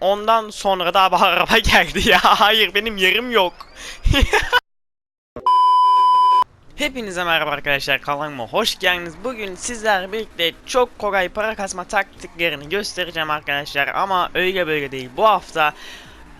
Ondan sonra da bir araba geldi ya. Hayır benim yerim yok. Hepinize merhaba arkadaşlar kanalıma hoş geldiniz. Bugün sizlerle birlikte çok kolay para kasma taktiklerini göstereceğim arkadaşlar. Ama öyle böyle değil. Bu hafta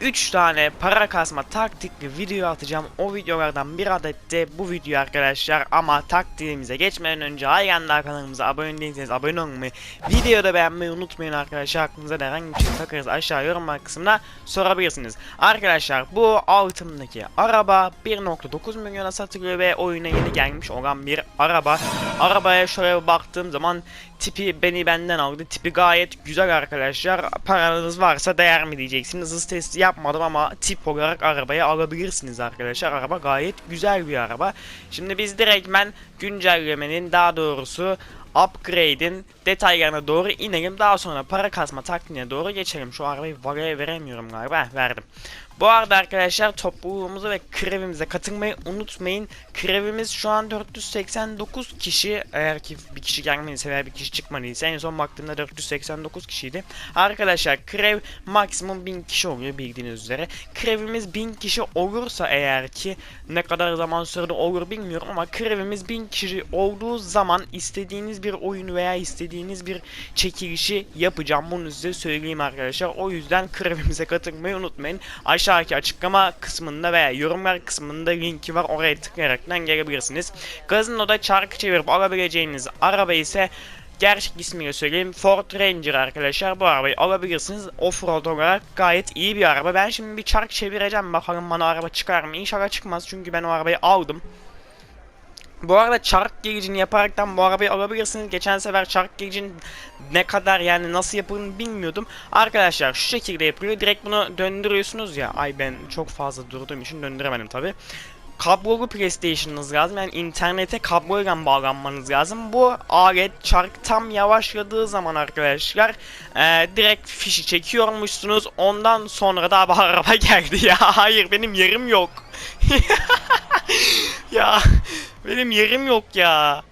3 tane para kasma taktikli video atacağım. O videolardan bir adet de bu video arkadaşlar. Ama taktiğimize geçmeden önce halen daha kanalımıza abone değilseniz abone olmayı, videoda beğenmeyi unutmayın arkadaşlar. Aklınıza da herhangi bir şey takarız aşağı yorumlar kısmına sorabilirsiniz. Arkadaşlar bu altımdaki araba 1.9 milyona satılıyor ve oyuna yeni gelmiş olan bir araba. Arabaya şöyle baktığım zaman tipi beni benden aldı. Tipi gayet güzel arkadaşlar. Paranız varsa değer mi diyeceksiniz. Hız testi yapmadım ama tip olarak arabayı alabilirsiniz arkadaşlar. Araba gayet güzel bir araba. Şimdi biz direktmen güncellemenin daha doğrusu upgrade'in detaylarına doğru inelim. Daha sonra para kasma taktiğine doğru geçelim. Şu arabayı valeye veremiyorum galiba. Heh, verdim. Bu arada arkadaşlar topluluğumuza ve krevimize katılmayı unutmayın. Krevimiz şu an 489 kişi. Eğer ki bir kişi gelmediyse veya bir kişi çıkmadıysa en son baktığımda 489 kişiydi. Arkadaşlar krev maksimum 1000 kişi oluyor bildiğiniz üzere. Krevimiz 1000 kişi olursa eğer ki ne kadar zaman sürede olur bilmiyorum ama krevimiz 1000 kişi olduğu zaman istediğiniz bir oyunu veya istediğiniz bir çekilişi yapacağım. Bunu size söyleyeyim arkadaşlar. O yüzden krevimize katılmayı unutmayın. Aşağıdaki açıklama kısmında veya yorumlar kısmında linki var. Oraya tıklayaraktan gelebilirsiniz. Gazino'da çarkı çevirip alabileceğiniz araba ise gerçek ismiyle söyleyeyim. Ford Ranger arkadaşlar. Bu arabayı alabilirsiniz. Offroad olarak gayet iyi bir araba. Ben şimdi bir çark çevireceğim. Bakalım bana araba çıkar mı? İnşallah çıkmaz. Çünkü ben o arabayı aldım bu arada çark giricini yaparaktan bu arabayı alabilirsiniz. Geçen sefer çark giricinin ne kadar yani nasıl yapıldığını bilmiyordum. Arkadaşlar şu şekilde yapılıyor. Direkt bunu döndürüyorsunuz ya. Ay ben çok fazla durduğum için döndüremedim tabi. Kablolu PlayStation'ınız lazım. Yani internete kabloyla bağlanmanız lazım. Bu alet çark tam yavaşladığı zaman arkadaşlar e, direkt fişi çekiyormuşsunuz. Ondan sonra da araba geldi ya. Hayır benim yerim yok. ya benim yerim yok ya.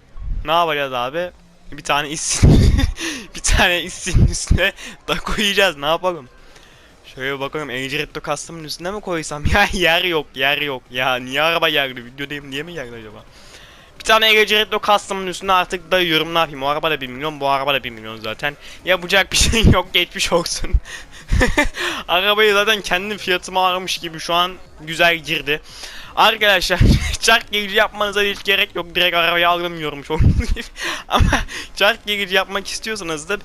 Ne yapacağız abi? Bir tane issin. bir tane issinin üstüne da koyacağız. Ne yapalım? Şöyle bakalım Ecretto Custom'ın üstüne mi koysam? Ya yer yok, yer yok. Ya niye araba geldi? Videodayım niye mi geldi acaba? Bir tane Ecretto Custom'ın üstüne artık dayıyorum ne yapayım? O araba da 1 milyon, bu araba da 1 milyon zaten. Yapacak bir şey yok, geçmiş olsun. Arabayı zaten kendim fiyatıma aramış gibi şu an güzel girdi. Arkadaşlar çark gelici yapmanıza hiç gerek yok. Direkt arabayı almıyorum çok Ama çark gelici yapmak istiyorsanız da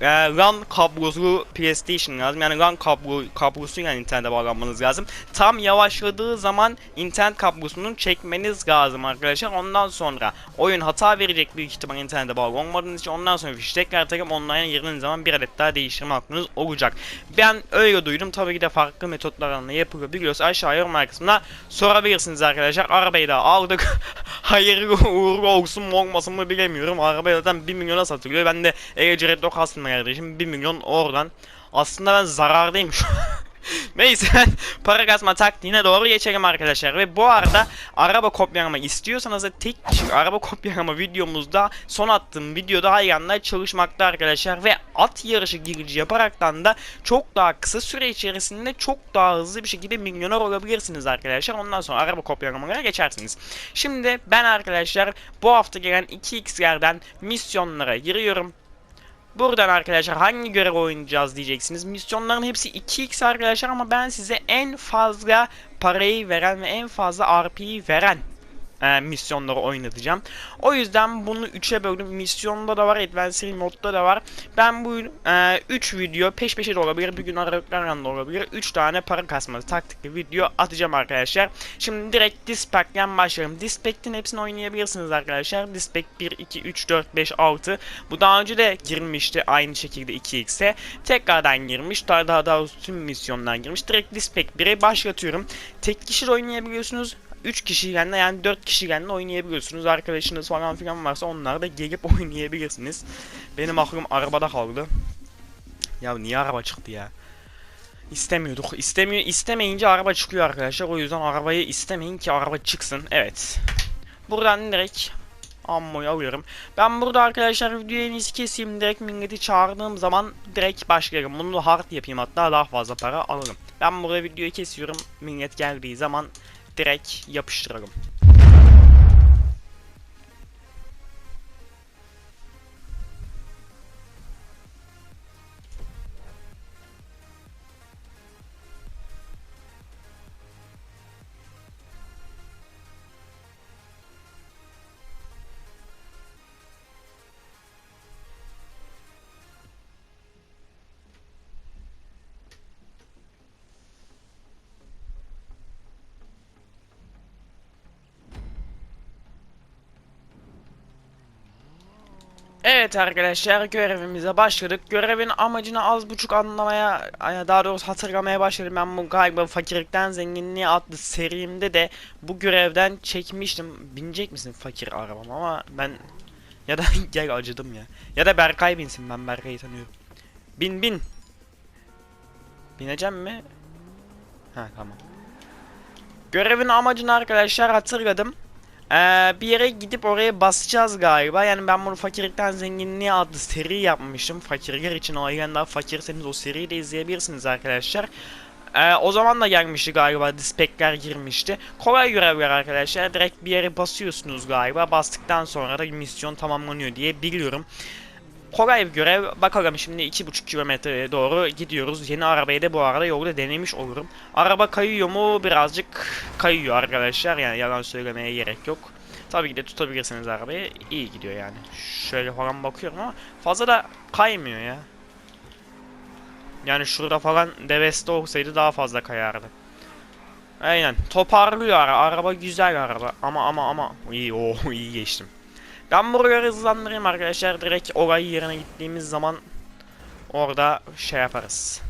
e, LAN kabloslu PlayStation lazım. Yani LAN kablo, kablosuyla internete bağlanmanız lazım. Tam yavaşladığı zaman internet kablosunun çekmeniz lazım arkadaşlar. Ondan sonra oyun hata verecek büyük ihtimal internete bağlı olmadığınız için ondan sonra fişi tekrar takıp online'a girdiğiniz zaman bir adet daha değiştirme hakkınız olacak. Ben öyle duydum. Tabii ki de farklı metotlarla yapılıyor. Biliyorsa aşağı yorum kısmına sorabilirsiniz arkadaşlar. Arabayı da aldık. Hayırlı uğurlu olsun mu olmasın mı bilemiyorum. Araba zaten 1 milyona satılıyor. Ben de Ecret aslında kardeşim 1 milyon oradan. Aslında ben zarardayım Neyse para kasma taktiğine doğru geçelim arkadaşlar ve bu arada araba kopyalama istiyorsanız da tek kişi araba kopyalama videomuzda son attığım videoda hayranlar çalışmakta arkadaşlar ve at yarışı girici yaparaktan da çok daha kısa süre içerisinde çok daha hızlı bir şekilde milyoner olabilirsiniz arkadaşlar ondan sonra araba kopyalamaya geçersiniz. Şimdi ben arkadaşlar bu hafta gelen 2x'lerden misyonlara giriyorum. Buradan arkadaşlar hangi görev oynayacağız diyeceksiniz. Misyonların hepsi 2x arkadaşlar ama ben size en fazla parayı veren ve en fazla RP'yi veren e, misyonları oynatacağım. O yüzden bunu 3'e böldüm. Misyonda da var, Advanced modda da var. Ben bu 3 e, video peş peşe de olabilir, bir gün aralıklarla da olabilir. 3 tane para kasması taktikli video atacağım arkadaşlar. Şimdi direkt Dispac'ten başlayalım. Dispac'in hepsini oynayabilirsiniz arkadaşlar. Dispec 1, 2, 3, 4, 5, 6. Bu daha önce de girmişti aynı şekilde 2x'e. Tekrardan girmiş. Daha daha daha tüm misyonlar girmiş. Direkt Dispec 1'e başlatıyorum. Tek kişi oynayabiliyorsunuz. 3 kişiyle de yani 4 kişiyle de oynayabiliyorsunuz. Arkadaşınız falan filan varsa onlar da gelip oynayabilirsiniz. Benim aklım arabada kaldı. Ya niye araba çıktı ya? İstemiyorduk. İstemiyor, istemeyince araba çıkıyor arkadaşlar. O yüzden arabayı istemeyin ki araba çıksın. Evet. Buradan direkt Ammoyu alıyorum. Ben burada arkadaşlar videoyu en iyisi keseyim. Direkt milleti çağırdığım zaman direkt başlarım. Bunu hard yapayım hatta daha fazla para alırım. Ben burada videoyu kesiyorum. Millet geldiği zaman direkt yapıştıralım. Evet arkadaşlar görevimize başladık. Görevin amacını az buçuk anlamaya, ay, daha doğrusu hatırlamaya başladım. Ben bu galiba Fakirlikten Zenginliğe adlı serimde de bu görevden çekmiştim. Binecek misin fakir arabam ama ben ya da gel acıdım ya. Ya da Berkay binsin ben Berkay'ı tanıyorum. Bin bin. Bineceğim mi? Ha tamam. Görevin amacını arkadaşlar hatırladım. Ee, bir yere gidip oraya basacağız galiba. Yani ben bunu Fakirlikten Zenginliğe adlı seri yapmıştım. Fakirler için o yüzden daha fakirseniz o seriyi de izleyebilirsiniz arkadaşlar. Ee, o zaman da gelmişti galiba dispekler girmişti. Kolay görevler arkadaşlar. Direkt bir yere basıyorsunuz galiba. Bastıktan sonra da misyon tamamlanıyor diye biliyorum. Bir görev. Bakalım şimdi 2,5 kilometreye doğru gidiyoruz. Yeni arabayı da bu arada yolda denemiş olurum. Araba kayıyor mu? Birazcık kayıyor arkadaşlar. Yani yalan söylemeye gerek yok. Tabii ki de tutabilirsiniz arabayı. İyi gidiyor yani. Şöyle falan bakıyorum ama fazla da kaymıyor ya. Yani şurada falan deveste olsaydı daha fazla kayardı. Aynen. Toparlıyor ara. Araba güzel araba. Ama ama ama. iyi o iyi geçtim. Ben buraları hızlandırayım arkadaşlar. Direkt olay yerine gittiğimiz zaman orada şey yaparız.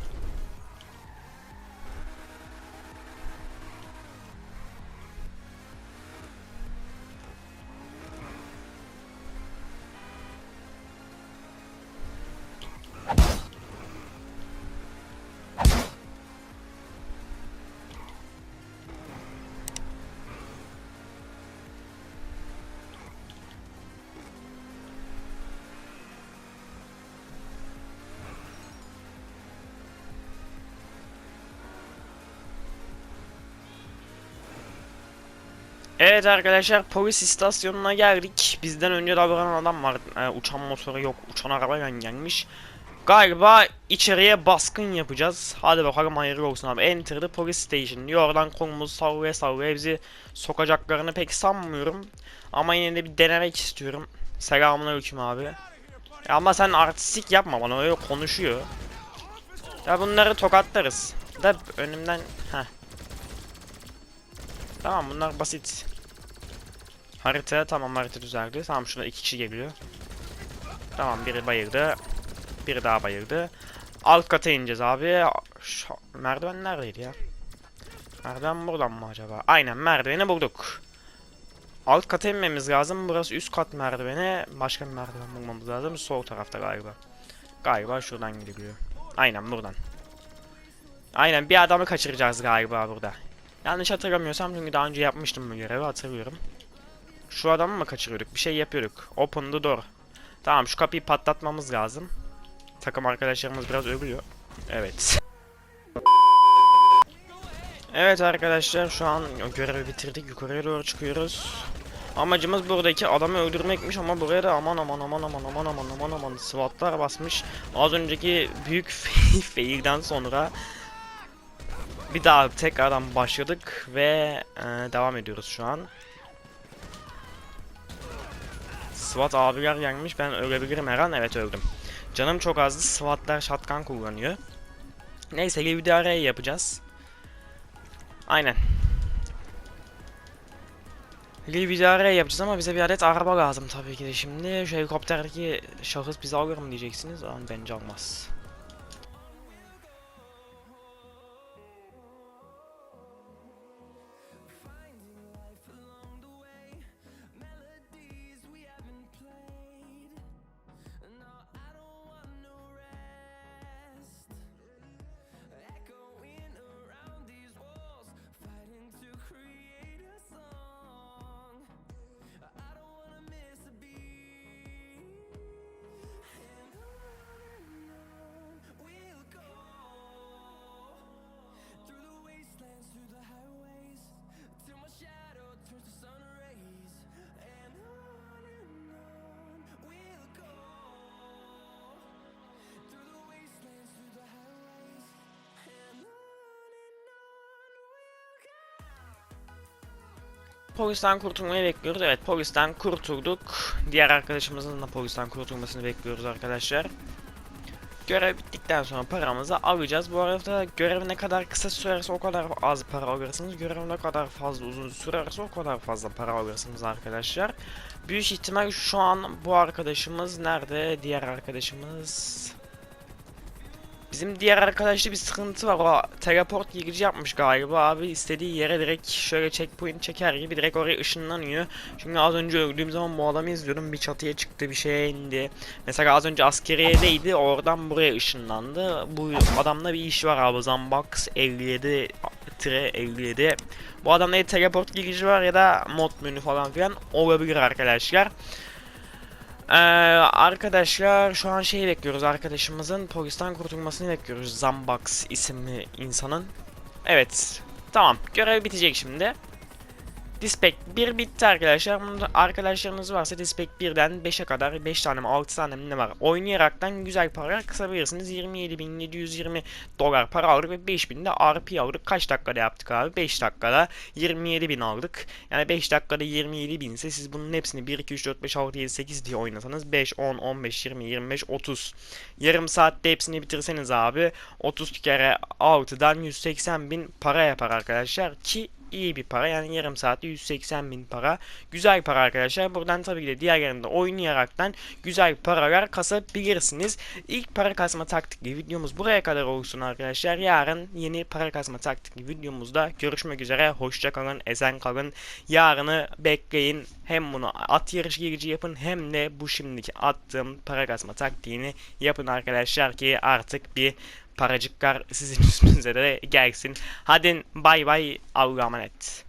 Evet arkadaşlar polis istasyonuna geldik. Bizden önce davranan adam var. Ee, uçan motoru yok. Uçan arabayla gelmiş. Galiba içeriye baskın yapacağız. Hadi bakalım hayırlı olsun abi. Enter the police station diyor. Oradan kolumuzu sallaya sallaya bizi sokacaklarını pek sanmıyorum. Ama yine de bir denemek istiyorum. Selamünaleyküm abi. Ya ama sen artistik yapma bana öyle konuşuyor. Ya bunları tokatlarız. Da önümden... Heh. Tamam bunlar basit. Harita tamam harita düzeldi. Tamam şurada iki kişi geliyor. Tamam biri bayıldı. Biri daha bayıldı. Alt kata ineceğiz abi. Şu, merdiven neredeydi ya? Merdiven buradan mı acaba? Aynen merdiveni bulduk. Alt kata inmemiz lazım. Burası üst kat merdiveni. Başka bir merdiven bulmamız lazım. Sol tarafta galiba. Galiba şuradan gidiliyor. Aynen buradan. Aynen bir adamı kaçıracağız galiba burada. Yanlış hatırlamıyorsam çünkü daha önce yapmıştım bu görevi hatırlıyorum. Şu adamı mı kaçırıyorduk? Bir şey yapıyorduk. Open the door. Tamam şu kapıyı patlatmamız lazım. Takım arkadaşlarımız biraz ölüyor. Evet. Evet arkadaşlar şu an görevi bitirdik. Yukarıya doğru çıkıyoruz. Amacımız buradaki adamı öldürmekmiş ama buraya da aman aman aman aman aman aman aman aman SWAT'lar basmış. Az önceki büyük fail'den sonra bir daha tekrardan başladık ve e, devam ediyoruz şu an. SWAT abiler gelmiş. Ben ölebilirim her an. Evet öldüm. Canım çok azdı. SWAT'lar shotgun kullanıyor. Neyse bir de araya yapacağız. Aynen. Bir araya yapacağız ama bize bir adet araba lazım tabii ki de şimdi. Şu helikopterdeki şahıs bizi alır mı diyeceksiniz. Ama bence almaz. Polisten kurtulmayı bekliyoruz. Evet polisten kurtulduk. Diğer arkadaşımızın da polisten kurtulmasını bekliyoruz arkadaşlar. Görev bittikten sonra paramızı alacağız. Bu arada görev ne kadar kısa sürerse o kadar az para alırsınız. Görev ne kadar fazla uzun sürerse o kadar fazla para alırsınız arkadaşlar. Büyük ihtimal şu an bu arkadaşımız nerede? Diğer arkadaşımız... Bizim diğer arkadaşta bir sıkıntı var. O teleport girişi yapmış galiba abi. istediği yere direkt şöyle checkpoint çeker gibi direkt oraya ışınlanıyor. Çünkü az önce öldüğüm zaman bu adamı izliyordum. Bir çatıya çıktı bir şeye indi. Mesela az önce askeriyedeydi. Oradan buraya ışınlandı. Bu adamda bir iş var abi. Zambox 57 tire 57. Bu adamda ya teleport girişi var ya da mod menü falan filan olabilir arkadaşlar. Ee, arkadaşlar şu an şeyi bekliyoruz arkadaşımızın polisten kurtulmasını bekliyoruz Zambox isimli insanın. Evet tamam görev bitecek şimdi. Dispek 1 bitti arkadaşlar. Arkadaşlarınız varsa Dispek 1'den 5'e kadar 5 tane mi 6 tane mi ne var. Oynayaraktan güzel para kısabilirsiniz. 27.720 dolar para aldık ve 5000 de RP aldık. Kaç dakikada yaptık abi? 5 dakikada 27.000 aldık. Yani 5 dakikada 27.000 ise siz bunun hepsini 1, 2, 3, 4, 5, 6, 7, 8 diye oynasanız 5, 10, 15, 20, 25, 30. Yarım saatte hepsini bitirseniz abi 30 kere 6'dan 180.000 para yapar arkadaşlar ki iyi bir para. Yani yarım saatte 180 bin para. Güzel para arkadaşlar. Buradan tabii ki de diğerlerinde oynayaraktan güzel paralar kasabilirsiniz. İlk para kasma taktikli videomuz buraya kadar olsun arkadaşlar. Yarın yeni para kasma taktikli videomuzda görüşmek üzere. Hoşça kalın esen kalın. Yarını bekleyin. Hem bunu at yarış girici yapın hem de bu şimdiki attığım para kasma taktiğini yapın arkadaşlar ki artık bir paracıklar sizin üstünüze de gelsin. Hadi bay bay Allah'a emanet.